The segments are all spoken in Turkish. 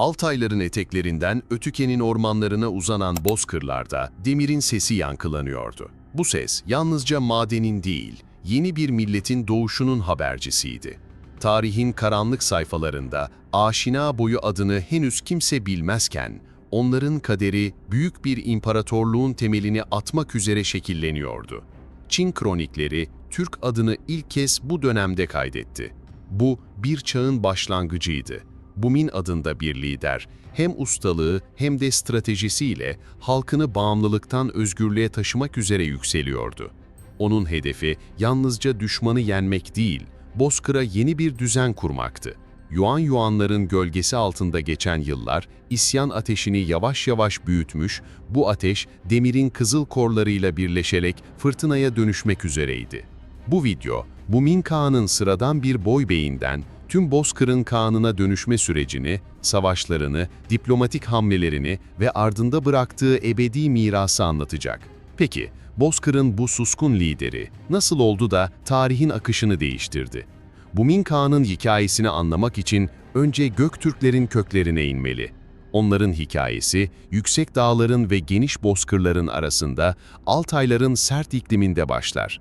Altayların eteklerinden Ötüken'in ormanlarına uzanan bozkırlarda demirin sesi yankılanıyordu. Bu ses yalnızca madenin değil, yeni bir milletin doğuşunun habercisiydi. Tarihin karanlık sayfalarında Aşina boyu adını henüz kimse bilmezken, onların kaderi büyük bir imparatorluğun temelini atmak üzere şekilleniyordu. Çin kronikleri Türk adını ilk kez bu dönemde kaydetti. Bu bir çağın başlangıcıydı. Bumin adında bir lider, hem ustalığı hem de stratejisiyle halkını bağımlılıktan özgürlüğe taşımak üzere yükseliyordu. Onun hedefi yalnızca düşmanı yenmek değil, Bozkır'a yeni bir düzen kurmaktı. Yuan Yuanların gölgesi altında geçen yıllar isyan ateşini yavaş yavaş büyütmüş, bu ateş demirin kızıl korlarıyla birleşerek fırtınaya dönüşmek üzereydi. Bu video, Bumin Kağan'ın sıradan bir boy beyinden tüm Bozkır'ın Kağan'ına dönüşme sürecini, savaşlarını, diplomatik hamlelerini ve ardında bıraktığı ebedi mirası anlatacak. Peki, Bozkır'ın bu suskun lideri nasıl oldu da tarihin akışını değiştirdi? Bumin Kağan'ın hikayesini anlamak için önce Göktürklerin köklerine inmeli. Onların hikayesi, yüksek dağların ve geniş bozkırların arasında, Altayların sert ikliminde başlar.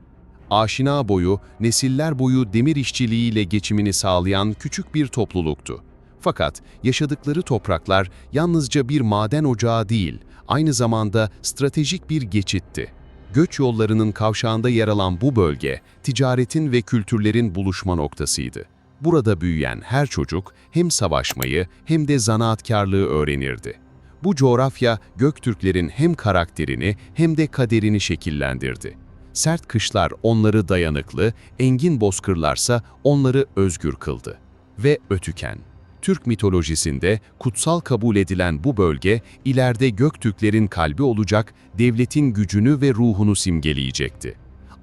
Aşina boyu, nesiller boyu demir işçiliğiyle geçimini sağlayan küçük bir topluluktu. Fakat yaşadıkları topraklar yalnızca bir maden ocağı değil, aynı zamanda stratejik bir geçitti. Göç yollarının kavşağında yer alan bu bölge, ticaretin ve kültürlerin buluşma noktasıydı. Burada büyüyen her çocuk hem savaşmayı hem de zanaatkarlığı öğrenirdi. Bu coğrafya Göktürklerin hem karakterini hem de kaderini şekillendirdi. Sert kışlar onları dayanıklı, engin bozkırlarsa onları özgür kıldı. Ve Ötüken. Türk mitolojisinde kutsal kabul edilen bu bölge, ileride Göktürklerin kalbi olacak, devletin gücünü ve ruhunu simgeleyecekti.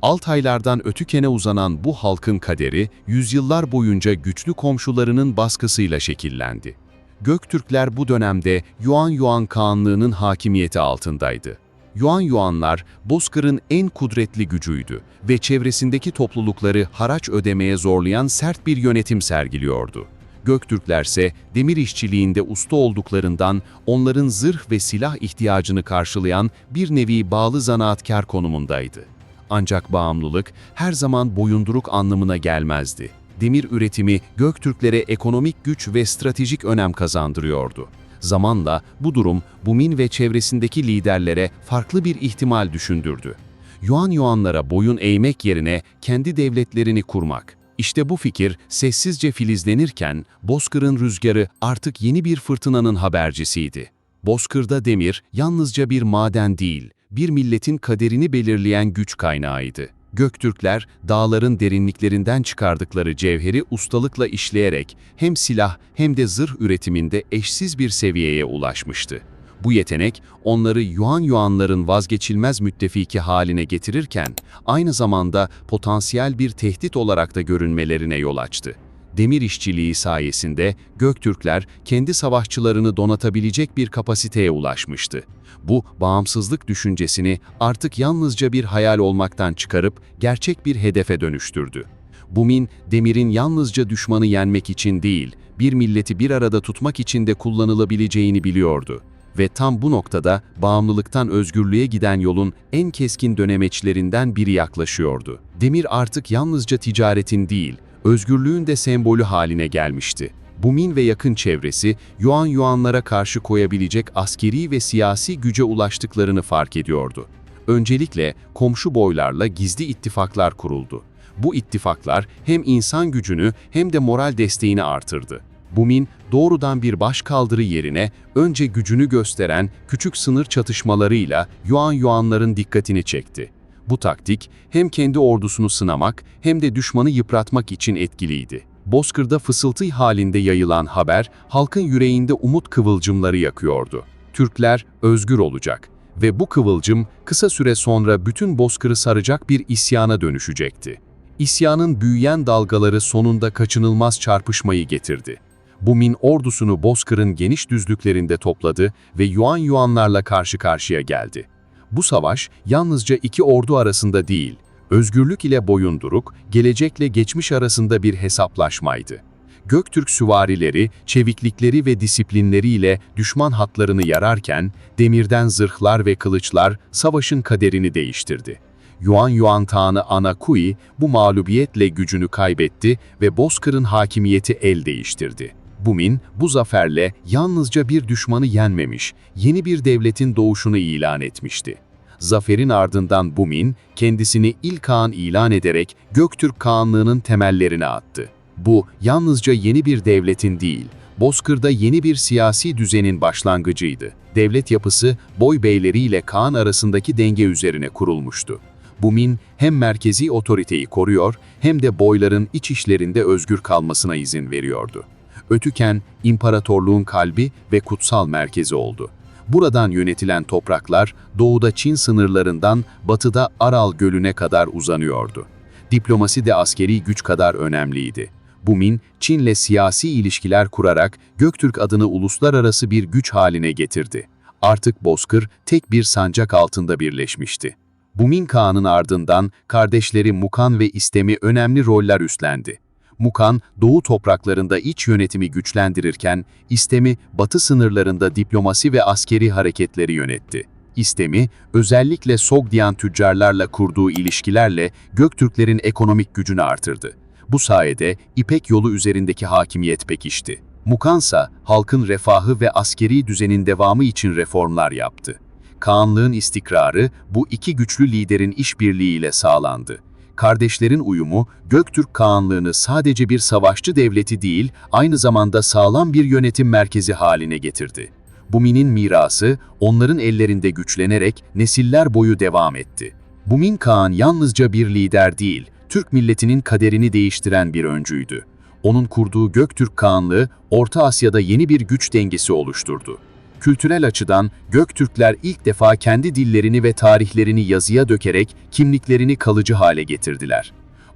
Altaylardan Ötüken'e uzanan bu halkın kaderi, yüzyıllar boyunca güçlü komşularının baskısıyla şekillendi. Göktürkler bu dönemde Yuan Yuan Kağanlığı'nın hakimiyeti altındaydı. Yuan Yuanlar, Bozkır'ın en kudretli gücüydü ve çevresindeki toplulukları haraç ödemeye zorlayan sert bir yönetim sergiliyordu. Göktürklerse demir işçiliğinde usta olduklarından onların zırh ve silah ihtiyacını karşılayan bir nevi bağlı zanaatkar konumundaydı. Ancak bağımlılık her zaman boyunduruk anlamına gelmezdi. Demir üretimi Göktürklere ekonomik güç ve stratejik önem kazandırıyordu. Zamanla bu durum Bumin ve çevresindeki liderlere farklı bir ihtimal düşündürdü. Yuan Yuanlara boyun eğmek yerine kendi devletlerini kurmak. İşte bu fikir sessizce filizlenirken Bozkır'ın rüzgarı artık yeni bir fırtınanın habercisiydi. Bozkır'da demir yalnızca bir maden değil, bir milletin kaderini belirleyen güç kaynağıydı. Göktürkler, dağların derinliklerinden çıkardıkları cevheri ustalıkla işleyerek hem silah hem de zırh üretiminde eşsiz bir seviyeye ulaşmıştı. Bu yetenek onları Yuan Yuanların vazgeçilmez müttefiki haline getirirken aynı zamanda potansiyel bir tehdit olarak da görünmelerine yol açtı. Demir işçiliği sayesinde Göktürkler kendi savaşçılarını donatabilecek bir kapasiteye ulaşmıştı. Bu bağımsızlık düşüncesini artık yalnızca bir hayal olmaktan çıkarıp gerçek bir hedefe dönüştürdü. Bumin, demirin yalnızca düşmanı yenmek için değil, bir milleti bir arada tutmak için de kullanılabileceğini biliyordu. Ve tam bu noktada bağımlılıktan özgürlüğe giden yolun en keskin dönemeçlerinden biri yaklaşıyordu. Demir artık yalnızca ticaretin değil, özgürlüğün de sembolü haline gelmişti. Bumin ve yakın çevresi, Yuan Yuanlara karşı koyabilecek askeri ve siyasi güce ulaştıklarını fark ediyordu. Öncelikle komşu boylarla gizli ittifaklar kuruldu. Bu ittifaklar hem insan gücünü hem de moral desteğini artırdı. Bumin, doğrudan bir başkaldırı yerine önce gücünü gösteren küçük sınır çatışmalarıyla Yuan Yuanların dikkatini çekti. Bu taktik hem kendi ordusunu sınamak hem de düşmanı yıpratmak için etkiliydi. Bozkır'da fısıltı halinde yayılan haber halkın yüreğinde umut kıvılcımları yakıyordu. Türkler özgür olacak ve bu kıvılcım kısa süre sonra bütün Bozkır'ı saracak bir isyana dönüşecekti. İsyanın büyüyen dalgaları sonunda kaçınılmaz çarpışmayı getirdi. Bumin ordusunu Bozkır'ın geniş düzlüklerinde topladı ve Yuan Yuanlarla karşı karşıya geldi. Bu savaş yalnızca iki ordu arasında değil, özgürlük ile boyunduruk, gelecekle geçmiş arasında bir hesaplaşmaydı. Göktürk süvarileri, çeviklikleri ve disiplinleriyle düşman hatlarını yararken, demirden zırhlar ve kılıçlar savaşın kaderini değiştirdi. Yuan Yuan Tağını Anakui bu mağlubiyetle gücünü kaybetti ve Bozkır'ın hakimiyeti el değiştirdi. Bumin bu zaferle yalnızca bir düşmanı yenmemiş, yeni bir devletin doğuşunu ilan etmişti. Zaferin ardından Bumin, kendisini ilk Kağan ilan ederek Göktürk Kağanlığı'nın temellerini attı. Bu, yalnızca yeni bir devletin değil, Bozkır'da yeni bir siyasi düzenin başlangıcıydı. Devlet yapısı, boy beyleriyle Kaan arasındaki denge üzerine kurulmuştu. Bumin, hem merkezi otoriteyi koruyor, hem de boyların iç işlerinde özgür kalmasına izin veriyordu. Ötüken, imparatorluğun kalbi ve kutsal merkezi oldu. Buradan yönetilen topraklar doğuda Çin sınırlarından batıda Aral Gölü'ne kadar uzanıyordu. Diplomasi de askeri güç kadar önemliydi. Bumin, Çin'le siyasi ilişkiler kurarak Göktürk adını uluslararası bir güç haline getirdi. Artık Bozkır tek bir sancak altında birleşmişti. Bumin Kağan'ın ardından kardeşleri Mukan ve İstemi önemli roller üstlendi. Mukan, doğu topraklarında iç yönetimi güçlendirirken, İstemi, batı sınırlarında diplomasi ve askeri hareketleri yönetti. İstemi, özellikle Sogdian tüccarlarla kurduğu ilişkilerle Göktürklerin ekonomik gücünü artırdı. Bu sayede İpek yolu üzerindeki hakimiyet pekişti. Mukansa, halkın refahı ve askeri düzenin devamı için reformlar yaptı. Kağanlığın istikrarı bu iki güçlü liderin işbirliğiyle sağlandı. Kardeşlerin uyumu, Göktürk Kağanlığını sadece bir savaşçı devleti değil, aynı zamanda sağlam bir yönetim merkezi haline getirdi. Bumin'in mirası, onların ellerinde güçlenerek nesiller boyu devam etti. Bumin Kağan yalnızca bir lider değil, Türk milletinin kaderini değiştiren bir öncüydü. Onun kurduğu Göktürk Kağanlığı, Orta Asya'da yeni bir güç dengesi oluşturdu. Kültürel açıdan Göktürkler ilk defa kendi dillerini ve tarihlerini yazıya dökerek kimliklerini kalıcı hale getirdiler.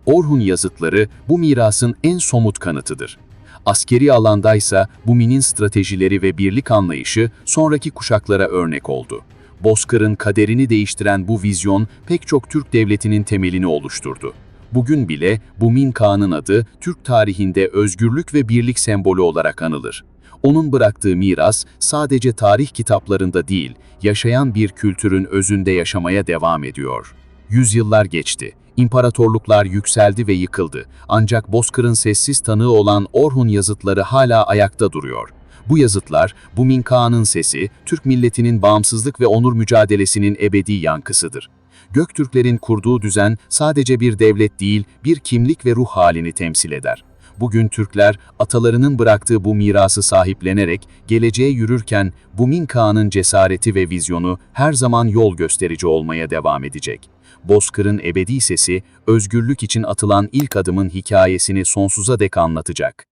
Orhun yazıtları bu mirasın en somut kanıtıdır. Askeri alandaysa Bumi'nin stratejileri ve birlik anlayışı sonraki kuşaklara örnek oldu. Bozkır'ın kaderini değiştiren bu vizyon pek çok Türk devletinin temelini oluşturdu. Bugün bile Bumin Kağan'ın adı Türk tarihinde özgürlük ve birlik sembolü olarak anılır. Onun bıraktığı miras sadece tarih kitaplarında değil, yaşayan bir kültürün özünde yaşamaya devam ediyor. Yüzyıllar geçti. İmparatorluklar yükseldi ve yıkıldı. Ancak Bozkır'ın sessiz tanığı olan Orhun yazıtları hala ayakta duruyor. Bu yazıtlar, Bumin Kağan'ın sesi, Türk milletinin bağımsızlık ve onur mücadelesinin ebedi yankısıdır. Göktürklerin kurduğu düzen sadece bir devlet değil, bir kimlik ve ruh halini temsil eder. Bugün Türkler atalarının bıraktığı bu mirası sahiplenerek geleceğe yürürken Bumin Kağan'ın cesareti ve vizyonu her zaman yol gösterici olmaya devam edecek. Bozkır'ın ebedi sesi, özgürlük için atılan ilk adımın hikayesini sonsuza dek anlatacak.